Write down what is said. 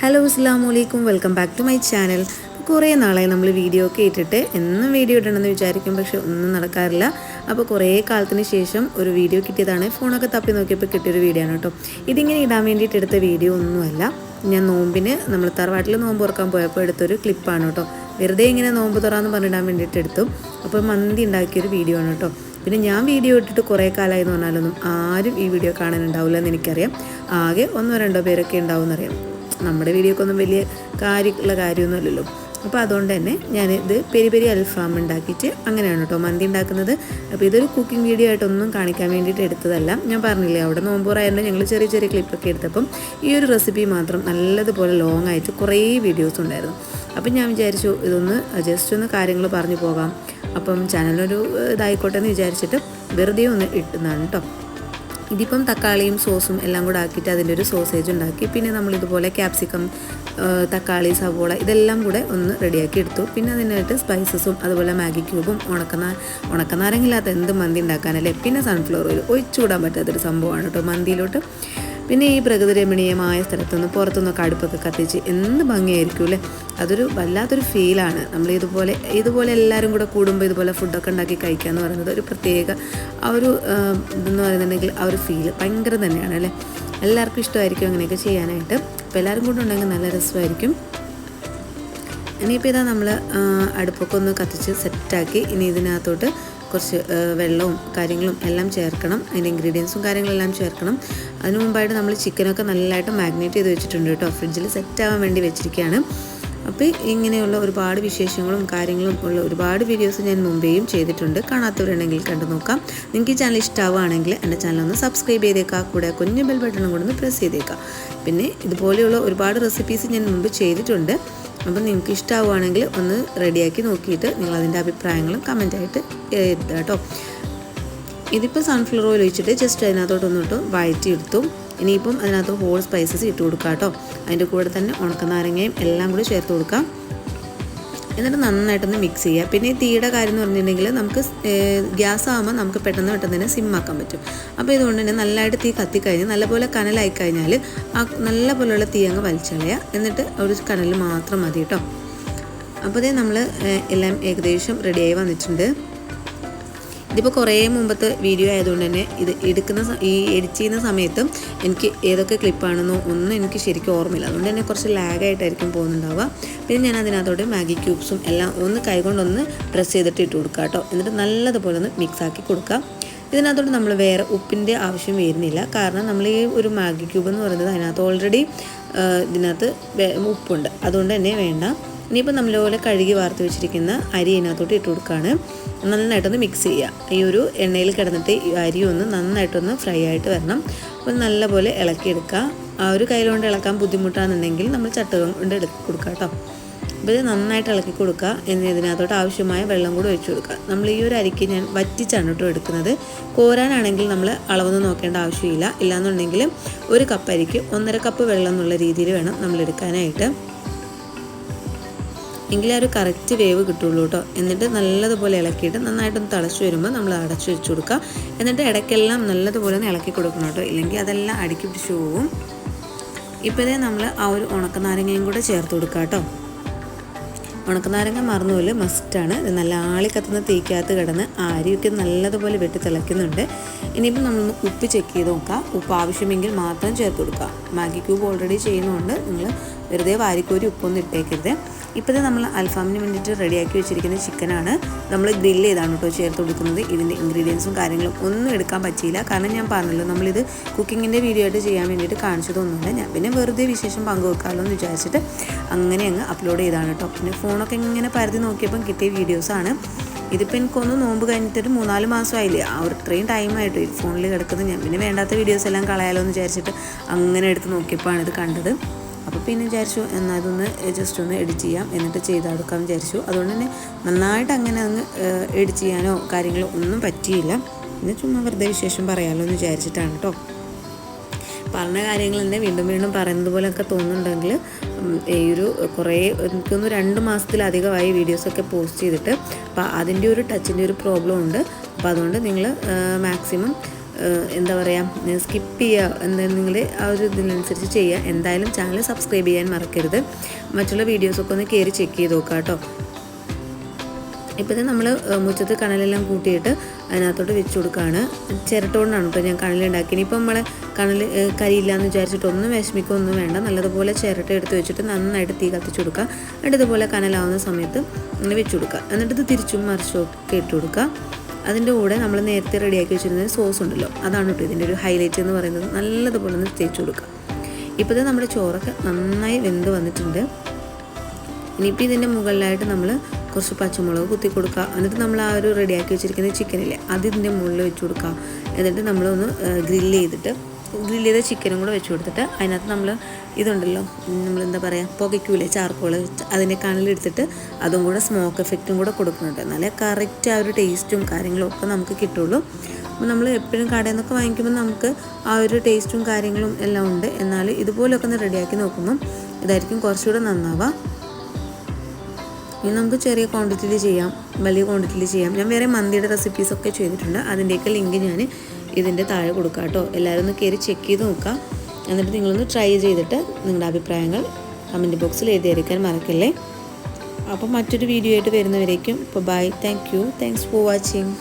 Hello അസ്സാം വലൈക്കും welcome back to my channel കുറേ നാളായി നമ്മൾ വീഡിയോ ഒക്കെ ഇട്ടിട്ട് എന്നും വീഡിയോ ഇടണമെന്ന് വിചാരിക്കും പക്ഷെ ഒന്നും നടക്കാറില്ല. അപ്പോൾ കുറേ കാലത്തിന് ശേഷം ഒരു വീഡിയോ കിട്ടിയതാണ്. ഫോണൊക്കെ തപ്പി നോക്കിയപ്പോൾ കിട്ടിയൊരു വീഡിയോ ആണ് കേട്ടോ. ഇതിങ്ങനെ ഇടാൻ വേണ്ടിയിട്ട് എടുത്ത വീഡിയോ ഒന്നുമല്ല. ഞാൻ നോമ്പിന് നമ്മൾ തറവാട്ടിൽ നോമ്പ് തുറക്കാൻ പോയപ്പോൾ എടുത്തൊരു ക്ലിപ്പാണ് കേട്ടോ. വെറുതെ ഇങ്ങനെ നോമ്പ് തുറാന്ന് പറഞ്ഞിടാൻ വേണ്ടിയിട്ട് എടുത്തു. അപ്പോൾ മന്തി ഉണ്ടാക്കിയൊരു വീഡിയോ ആണ് കേട്ടോ. പിന്നെ ഞാൻ വീഡിയോ ഇട്ടിട്ട് കുറേ കാലമായി എന്ന് പറഞ്ഞാലൊന്നും ആരും ഈ വീഡിയോ കാണാനുണ്ടാവില്ല എന്ന് എനിക്കറിയാം. ആകെ ഒന്നോ രണ്ടോ പേരൊക്കെ ഉണ്ടാവും എന്നറിയാം നമ്മുടെ വീഡിയോക്കൊന്നും വലിയ കാര്യമുള്ള കാര്യമൊന്നുമല്ലല്ലോ അപ്പോൾ അതുകൊണ്ട് തന്നെ ഞാനിത് പെരി പെരി അൽഫാം ഉണ്ടാക്കിയിട്ട് അങ്ങനെയാണ് കേട്ടോ മന്തി ഉണ്ടാക്കുന്നത്. അപ്പോൾ ഇതൊരു കുക്കിംഗ് വീഡിയോ ആയിട്ടൊന്നും കാണിക്കാൻ വേണ്ടിയിട്ട് എടുത്തതല്ല. ഞാൻ പറഞ്ഞില്ലേ അവിടെ നോമ്പൂറായതുകൊണ്ട് ഞങ്ങൾ ചെറിയ ചെറിയ ക്ലിപ്പൊക്കെ എടുത്തപ്പം ഈ ഒരു റെസിപ്പി മാത്രം നല്ലതുപോലെ ലോങ് ആയിട്ട് കുറേ വീഡിയോസ് ഉണ്ടായിരുന്നു. അപ്പം ഞാൻ വിചാരിച്ചു ഇതൊന്ന് ജസ്റ്റ് ഒന്ന് കാര്യങ്ങൾ പറഞ്ഞു പോകാം. അപ്പം ചാനലൊരു ഇതായിക്കോട്ടെ എന്ന് വിചാരിച്ചിട്ട് വെറുതെ ഒന്ന് ഇട്ടുന്നതാണ് കേട്ടോ ഇതിപ്പം തക്കാളിയും സോസും എല്ലാം കൂടെ ആക്കിയിട്ട് അതിന്റെ ഒരു സോസേജ് ഉണ്ടാക്കി. പിന്നെ നമ്മൾ ഇതുപോലെ ക്യാപ്സിക്കം തക്കാളി സവോള ഇതെല്ലാം കൂടെ ഒന്ന് റെഡിയാക്കി എടുത്തു. പിന്നെ അതിനായിട്ട് സ്പൈസസും അതുപോലെ മാഗി ക്യൂബും ഉണക്കനാ ഉണക്കനാരങ്ങില്ലാത്ത എന്ത് മന്തി ഉണ്ടാക്കാനല്ലേ? പിന്നെ സൺഫ്ലവർ ഓയിൽ ഒഴിച്ചുകൂടാൻ പറ്റാത്തൊരു സംഭവമാണ് കേട്ടോ മന്തിയിലോട്ട്. പിന്നെ ഈ പ്രകൃതി രമണീയമായ സ്ഥലത്തുനിന്ന് പുറത്തുനിന്നൊക്കെ അടുപ്പൊക്കെ കത്തിച്ച് എന്ത് ഭംഗിയായിരിക്കും അല്ലേ? അതൊരു വല്ലാത്തൊരു ഫീലാണ് നമ്മൾ ഇതുപോലെ ഇതുപോലെ എല്ലാവരും കൂടെ കൂടുമ്പോൾ ഇതുപോലെ ഫുഡൊക്കെ ഉണ്ടാക്കി കഴിക്കുക എന്ന് പറയുന്നത് ഒരു പ്രത്യേക ആ ഒരു ഇതെന്ന് പറയുന്നുണ്ടെങ്കിൽ ആ ഒരു ഫീൽ ഭയങ്കര തന്നെയാണ് അല്ലേ? എല്ലാവർക്കും ഇഷ്ടമായിരിക്കും അങ്ങനെയൊക്കെ ചെയ്യാനായിട്ട്. അപ്പോൾ എല്ലാവരും കൂടെ ഉണ്ടെങ്കിൽ നല്ല രസമായിരിക്കും. ഇനിയിപ്പോൾ ഇതാ നമ്മൾ അടുപ്പൊക്കെ ഒന്ന് കത്തിച്ച് സെറ്റാക്കി ഇനി ഇതിനകത്തോട്ട് കുറച്ച് വെള്ളവും കാര്യങ്ങളും എല്ലാം ചേർക്കണം. അതിന്റെ ഇൻഗ്രീഡിയൻസും കാര്യങ്ങളെല്ലാം ചേർക്കണം. അതിന് മുമ്പായിട്ട് നമ്മൾ ചിക്കനൊക്കെ നല്ലതായിട്ട് മാഗ്നേറ്റ് ചെയ്ത് വെച്ചിട്ടുണ്ട് കേട്ടോ. ഫ്രിഡ്ജിൽ സെറ്റാവാൻ വേണ്ടി വെച്ചിരിക്കുകയാണ്. അപ്പോൾ ഇങ്ങനെയുള്ള ഒരുപാട് വിശേഷങ്ങളും കാര്യങ്ങളും ഉള്ള ഒരുപാട് വീഡിയോസ് ഞാൻ മുമ്പേയും ചെയ്തിട്ടുണ്ട്. കാണാത്തവരുണ്ടെങ്കിൽ കണ്ടു നോക്കാം. നിങ്ങൾക്ക് ഈ ചാനൽ ഇഷ്ടമാവുകയാണെങ്കിൽ എന്റെ ചാനൽ ഒന്ന് സബ്സ്ക്രൈബ് ചെയ്തേക്കാം. കൂടെ കുഞ്ഞു ബെൽ ബട്ടണും കൂടെ ഒന്ന് പ്രസ് ചെയ്തേക്കാം. പിന്നെ ഇതുപോലെയുള്ള ഒരുപാട് റെസിപ്പീസ് ഞാൻ മുമ്പ് ചെയ്തിട്ടുണ്ട്. അപ്പം നിങ്ങൾക്ക് ഇഷ്ടമാവുകയാണെങ്കിൽ ഒന്ന് റെഡിയാക്കി നോക്കിയിട്ട് നിങ്ങൾ അതിന്റെ അഭിപ്രായങ്ങളും കമന്റായിട്ട് എഴുതുക കേട്ടോ. ഇതിപ്പോൾ സൺഫ്ലവർ ഓയിൽ ഒഴിച്ചിട്ട് ജസ്റ്റ് അതിനകത്തോട്ടൊന്നിട്ട് വഴറ്റിയെടുത്തു. ഇനിയിപ്പം അതിനകത്ത് ഹോൾ സ്പൈസസ് ഇട്ട് കൊടുക്കാം കേട്ടോ. അതിന്റെ കൂടെ തന്നെ ഉണക്കനാരങ്ങയും എല്ലാം കൂടി ചേർത്ത് കൊടുക്കാം. എന്നിട്ട് നന്നായിട്ടൊന്ന് മിക്സ് ചെയ്യുക. പിന്നെ ഈ തീയുടെ കാര്യം എന്ന് പറഞ്ഞിട്ടുണ്ടെങ്കിൽ നമുക്ക് ഗ്യാസ് ആകുമ്പോൾ നമുക്ക് പെട്ടെന്ന് പെട്ടെന്ന് തന്നെ സിമ്മാക്കാൻ പറ്റും. അപ്പോൾ ഇതുകൊണ്ട് തന്നെ നല്ലതായിട്ട് തീ കത്തിക്കഴിഞ്ഞ് നല്ലപോലെ കനലായി കഴിഞ്ഞാൽ ആ നല്ല പോലെയുള്ള തീ അങ്ങ് വലിച്ചളയുക. എന്നിട്ട് ഒരു കനൽ മാത്രം മതി കേട്ടോ. അപ്പോൾ നമ്മൾ എല്ലാം ഏകദേശം റെഡിയായി വന്നിട്ടുണ്ട്. ഇതിപ്പോൾ കുറേ മുമ്പത്തെ വീഡിയോ ആയതുകൊണ്ട് തന്നെ ഇത് എടുക്കുന്ന ഈ എഡിറ്റ് ചെയ്യുന്ന സമയത്ത് എനിക്ക് ഏതൊക്കെ ക്ലിപ്പാണെന്നോ ഒന്നും എനിക്ക് ശരിക്കും ഓർമ്മയില്ല. അതുകൊണ്ട് തന്നെ കുറച്ച് ലാഗായിട്ടായിരിക്കും പോകുന്നുണ്ടാവുക. പിന്നെ ഞാൻ അതിനകത്തോട്ട് മാഗി ക്യൂബ്സും എല്ലാം ഒന്ന് കൈകൊണ്ടൊന്ന് പ്രസ് ചെയ്തിട്ട് ഇട്ട് കൊടുക്കുക കേട്ടോ. എന്നിട്ട് നല്ലതുപോലെ ഒന്ന് മിക്സ് ആക്കി കൊടുക്കുക. ഇതിനകത്തോട്ട് നമ്മൾ വേറെ ഉപ്പിന്റെ ആവശ്യം വരുന്നില്ല. കാരണം നമ്മൾ ഈ ഒരു മാഗി ക്യൂബ് എന്ന് പറയുന്നത് അതിനകത്ത് ഓൾറെഡി ഇതിനകത്ത് ഉപ്പുണ്ട്. അതുകൊണ്ട് തന്നെ വേണ്ട. ഇനിയിപ്പോൾ നല്ലപോലെ കഴുകി വാർത്ത് വെച്ചിരിക്കുന്ന അരി ഇതിനകത്തോട്ട് ഇട്ട് കൊടുക്കുകയാണ് നന്നായിട്ടൊന്ന് മിക്സ് ചെയ്യുക ഈ ഒരു എണ്ണയിൽ കിടന്നിട്ട് ഈ അരി ഒന്ന് നന്നായിട്ടൊന്ന് ഫ്രൈ ആയിട്ട് വരണം. അപ്പോൾ നല്ലപോലെ ഇളക്കിയെടുക്കുക. ആ ഒരു കയ്യിലുകൊണ്ട് ഇളക്കാൻ ബുദ്ധിമുട്ടാണെന്നുണ്ടെങ്കിൽ നമ്മൾ ചട്ടുകം കൊണ്ട് എടുത്ത് കൊടുക്കുക കേട്ടോ. അപ്പോൾ ഇത് നന്നായിട്ട് ഇളക്കി കൊടുക്കുക. എന്നി ഇതിനകത്തോട്ട് ആവശ്യമായ വെള്ളം കൂടി ഒഴിച്ചു കൊടുക്കുക. നമ്മൾ ഈ ഒരു അരിക്ക് ഞാൻ വറ്റിച്ചാണ് കേട്ടോ എടുക്കുന്നത്. കോരാനാണെങ്കിൽ നമ്മൾ അളവൊന്നും നോക്കേണ്ട ആവശ്യമില്ല. ഇല്ലാന്നുണ്ടെങ്കിൽ ഒരു കപ്പ് അരിക്ക് ഒന്നര കപ്പ് വെള്ളം എന്നുള്ള രീതിയിൽ വേണം നമ്മൾ എടുക്കാനായിട്ട്. എങ്കിലേ ഒരു കറക്റ്റ് വേവ് കിട്ടുള്ളൂ കേട്ടോ എന്നിട്ട് നല്ലതുപോലെ ഇളക്കിയിട്ട് നന്നായിട്ടൊന്ന് തിളച്ച് വരുമ്പോൾ നമ്മൾ അടച്ചു വെച്ച് കൊടുക്കുക. എന്നിട്ട് ഇടയ്ക്കെല്ലാം നല്ലതുപോലെ ഒന്ന് ഇളക്കി കൊടുക്കണം കേട്ടോ ഇല്ലെങ്കിൽ അതെല്ലാം അടുക്കി പിടിച്ച് പോകും ഇപ്പോഴേ നമ്മൾ ആ ഒരു ഉണക്കനാരങ്ങയും കൂടെ ചേർത്ത് കൊടുക്കുക കേട്ടോ ഉണക്കനാരങ്ങ മറന്നുപോലെ മസ്റ്റാണ് ഇത് നല്ല ആളി കത്തുന്ന തീക്കകത്ത് കിടന്ന് ആരിയൊക്കെ നല്ലതുപോലെ വെട്ടി തിളയ്ക്കുന്നുണ്ട്. ഇനിയിപ്പോൾ നമ്മളൊന്ന് ഉപ്പ് ചെക്ക് ചെയ്ത് നോക്കാം. ഉപ്പ് ആവശ്യമെങ്കിൽ മാത്രം ചേർത്ത് കൊടുക്കുക. മാഗി ക്യൂബ് ഓൾറെഡി ചെയ്യുന്നതുകൊണ്ട് നിങ്ങൾ വെറുതെ വാരിക്കോരി ഉപ്പൊന്നും ഇട്ടേക്കരുത്. ഇപ്പോഴത്തെ നമ്മൾ അൽഫാമിന് വേണ്ടിയിട്ട് റെഡിയാക്കി വെച്ചിരിക്കുന്ന ചിക്കനാണ്. നമ്മൾ ഗ്രില്ല് ചെയ്താണ് കേട്ടോ ചേർത്ത് കൊടുക്കുന്നത്. ഇതിന്റെ ഇൻഗ്രീഡിയൻസും കാര്യങ്ങളും ഒന്നും എടുക്കാൻ പറ്റിയില്ല. കാരണം ഞാൻ പറഞ്ഞല്ലോ നമ്മളിത് കുക്കിങ്ങിന്റെ വീഡിയോ ആയിട്ട് ചെയ്യാൻ വേണ്ടിയിട്ട് കാണിച്ചതൊന്നുമില്ല ഞാൻ പിന്നെ വെറുതെ വിശേഷം പങ്കുവെക്കാമല്ലോ എന്ന് വിചാരിച്ചിട്ട് അങ്ങനെ അങ്ങ് അപ്ലോഡ് ചെയ്താണ് കേട്ടോ. പിന്നെ ഫോണൊക്കെ ഇങ്ങനെ പരതി നോക്കിയപ്പം കിട്ടിയ വീഡിയോസാണ് ഇതിപ്പോൾ എനിക്കൊന്ന് നോമ്പ് കഴിഞ്ഞിട്ടൊരു മൂന്നാൽ മാസമായില്ലേ? ആ ഒരു ഇത്രയും ടൈമായിട്ട് ഫോണിൽ കിടക്കുന്നത്. ഞാൻ പിന്നെ വേണ്ടാത്ത വീഡിയോസ് എല്ലാം കളയാലോ എന്ന് വിചാരിച്ചിട്ട് അങ്ങനെ എടുത്ത് നോക്കിയപ്പോഴാണ് ഇത് കണ്ടത്. അപ്പോൾ പിന്നെ വിചാരിച്ചു എന്നാൽ അതൊന്ന് ജസ്റ്റ് ഒന്ന് എഡിറ്റ് ചെയ്യാം. എന്നിട്ട് ചെയ്തെടുക്കാൻ വിചാരിച്ചു. അതുകൊണ്ട് തന്നെ നന്നായിട്ട് അങ്ങനെ അങ്ങ് എഡിറ്റ് ചെയ്യാനോ കാര്യങ്ങളോ ഒന്നും പറ്റിയില്ല. പിന്നെ ചുമ്മാ വെറുതെ വിശേഷം പറയാമല്ലോ എന്ന് വിചാരിച്ചിട്ടാണ് കേട്ടോ പറഞ്ഞ കാര്യങ്ങൾ തന്നെ വീണ്ടും വീണ്ടും പറയുന്നത് പോലെയൊക്കെ തോന്നുന്നുണ്ടെങ്കിൽ ഈ ഒരു കുറേ എനിക്കൊന്ന് രണ്ട് മാസത്തിലധികമായി വീഡിയോസൊക്കെ പോസ്റ്റ് ചെയ്തിട്ട് അപ്പോൾ അതിന്റെ ഒരു ടച്ചിന്റെ ഒരു പ്രോബ്ലം ഉണ്ട്. അപ്പോൾ അതുകൊണ്ട് നിങ്ങൾ മാക്സിമം എന്താ പറയുക സ്കിപ്പ് ചെയ്യുക നിങ്ങൾ ആ ഒരു ഇതിനനുസരിച്ച് ചെയ്യുക എന്തായാലും ചാനൽ സബ്സ്ക്രൈബ് ചെയ്യാൻ മറക്കരുത്. മറ്റുള്ള വീഡിയോസൊക്കെ ഒന്ന് കയറി ചെക്ക് ചെയ്ത് നോക്കാം കേട്ടോ ഇപ്പോഴത്തെ നമ്മൾ മുറ്റത്ത് കണലെല്ലാം കൂട്ടിയിട്ട് അതിനകത്തോട്ട് വെച്ച് കൊടുക്കുകയാണ് ചിരട്ടോണ്ടാണ് കേട്ടോ ഞാൻ കണലുണ്ടാക്കിയത് ഇപ്പം നമ്മളെ കണൽ ഏഹ്, കരിയില്ല എന്ന് വിചാരിച്ചിട്ട് ഒന്നും വിഷമിക്കൊന്നും വേണ്ട. നല്ലതുപോലെ ചിരട്ട എടുത്ത് വെച്ചിട്ട് നന്നായിട്ട് തീ കത്തിച്ചു കൊടുക്കുക എന്നിട്ട് ഇതുപോലെ കനലാവുന്ന സമയത്ത് ഇങ്ങനെ വെച്ച് കൊടുക്കുക എന്നിട്ട് ഇത് തിരിച്ചും മറിച്ചും ഒക്കെ ഇട്ട് കൊടുക്കുക അതിന്റെ കൂടെ നമ്മൾ നേരത്തെ റെഡിയാക്കി വെച്ചിരുന്ന സോസ് ഉണ്ടല്ലോ അതാണ് കേട്ടോ ഇതിന്റെ ഒരു ഹൈലൈറ്റ് എന്ന് പറയുന്നത്. നല്ലതുപോലെ ഒന്ന് തേച്ച് കൊടുക്കുക. ഇപ്പോഴത്തെ നമ്മുടെ ചോറൊക്കെ നന്നായി വെന്ത് വന്നിട്ടുണ്ട്. ഇനിയിപ്പോൾ ഇതിന്റെ മുകളിലായിട്ട് നമ്മൾ കുറച്ച് പച്ചമുളക് കുത്തി കൊടുക്കുക. എന്നിട്ട് നമ്മൾ ആ ഒരു റെഡിയാക്കി വെച്ചിരിക്കുന്ന ചിക്കനില്ലേ അത് ഇതിന്റെ മുകളിൽ വെച്ച് കൊടുക്കുക. എന്നിട്ട് നമ്മളൊന്ന് ഗ്രില്ല് ചെയ്തിട്ട് ഗ്രില്ല് ചെയ്ത ചിക്കനും കൂടെ വെച്ച് കൊടുത്തിട്ട് അതിനകത്ത് നമ്മൾ ഇതുണ്ടല്ലോ നമ്മൾ എന്താ പറയുക പുകയ്ക്കൂലേ ചാർക്കോൾ അതിന്റെ കണലെടുത്തിട്ട് അതും കൂടെ സ്മോക്ക് എഫക്റ്റും കൂടെ കൊടുക്കുന്നുണ്ട്. എന്നാലേ കറക്റ്റ് ആ ഒരു ടേസ്റ്റും കാര്യങ്ങളും ഒക്കെ നമുക്ക് കിട്ടുള്ളൂ. അപ്പോൾ നമ്മൾ എപ്പോഴും കടയിൽ നിന്നൊക്കെ വാങ്ങിക്കുമ്പോൾ നമുക്ക് ആ ഒരു ടേസ്റ്റും കാര്യങ്ങളും എല്ലാം ഉണ്ട്. എന്നാൽ ഇതുപോലെയൊക്കെ ഒന്ന് റെഡിയാക്കി നോക്കുമ്പം ഇതായിരിക്കും കുറച്ചുകൂടെ നന്നാവുക ഇനി നമുക്ക് ചെറിയ ക്വാണ്ടിറ്റിയിൽ ചെയ്യാം വലിയ ക്വാണ്ടിറ്റിയിൽ ചെയ്യാം. ഞാൻ വേറെ മന്തിയുടെ റെസിപ്പീസൊക്കെ ചെയ്തിട്ടുണ്ട്. അതിന്റെയൊക്കെ ലിങ്ക് ഞാൻ ഇതിന്റെ താഴെ കൊടുക്കുക കേട്ടോ. എല്ലാവരും ഒന്ന് കയറി ചെക്ക് ചെയ്ത് നോക്കാം എന്നിട്ട് നിങ്ങളൊന്ന് ട്രൈ ചെയ്തിട്ട് നിങ്ങളുടെ അഭിപ്രായങ്ങൾ കമന്റ് ബോക്സിൽ എഴുതിയിരിക്കാൻ മറക്കല്ലേ. അപ്പോൾ മറ്റൊരു വീഡിയോ ആയിട്ട് വരുന്നവരേക്കും ഇപ്പോൾ bye thank you thanks for watching